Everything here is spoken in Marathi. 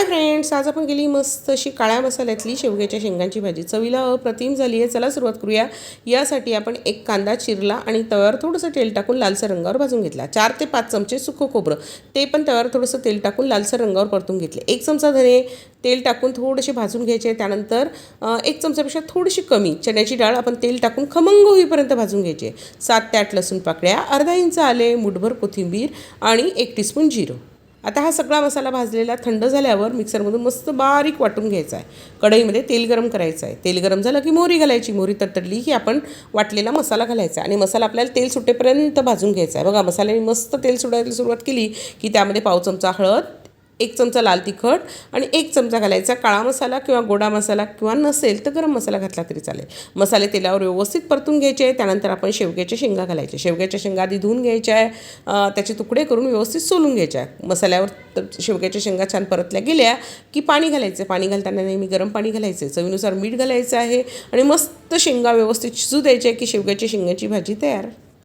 हाय फ्रेंड्स आज आपण गेली मस्त अशी काळ्या मसाल्यातली शेवग्याच्या शेंगांची भाजी. चवीला अप्रतिम झाली आहे. चला सुरुवात करूया. यासाठी आपण एक कांदा चिरला आणि तव्यावर थोडंसं तेल टाकून लालसर रंगावर भाजून घेतला. चार ते पाच चमचे सुकं खोबरं. ते पण तव्यावर थोडंसं तेल टाकून लालसर रंगावर परतून घेतले. एक चमचा धने तेल टाकून थोडेसे भाजून घ्यायचे. त्यानंतर एक चमचापेक्षा थोडीशी कमी चण्याची डाळ आपण तेल टाकून खमंग होईपर्यंत भाजून घ्यायचे. सात ते आठ लसूण पाकळ्या अर्धा इंच आले मुठभर कोथिंबीर आणि एक टीस्पून जिरं. आता हा सगळा मसाला भाजलेला थंड झाल्यावर मिक्सरमधून मस्त बारीक वाटून घ्यायचा आहे. कढईमध्ये तेल गरम करायचं आहे. तेल गरम झालं की मोहरी घालायची. मोहरी तडतडली की आपण वाटलेला मसाला घालायचा आणि मसाला आपल्याला तेल सुटेपर्यंत भाजून घ्यायचा आहे. बघा मसाल्याने मस्त तेल सुटायला सुरुवात केली की त्यामध्ये पाव चमचा हळद एक चमचा लाल तिखट आणि एक चमचा घालायचा काळा मसाला किंवा गोडा मसाला किंवा नसेल तर गरम मसाला घातला तरी चालेल. मसाले तेलावर व्यवस्थित परतून घ्यायचे आहे त्यानंतर आपण शेवग्याच्या शेंगा घालायचे शेवग्याच्या शेंगा आधी धुवून घ्यायच्या आहे त्याचे तुकडे करून व्यवस्थित सोलून घ्यायच्या आहे मसाल्यावर तर शेवग्याच्या शेंगा छान परतल्या गेल्या की पाणी घालायचं. पाणी घालताना नेहमी गरम पाणी घालायचं. चवीनुसार मीठ घालायचं आहे आणि मस्त शेंगा व्यवस्थित शिजू आहे की शेवग्याच्या शेंगाची भाजी तयार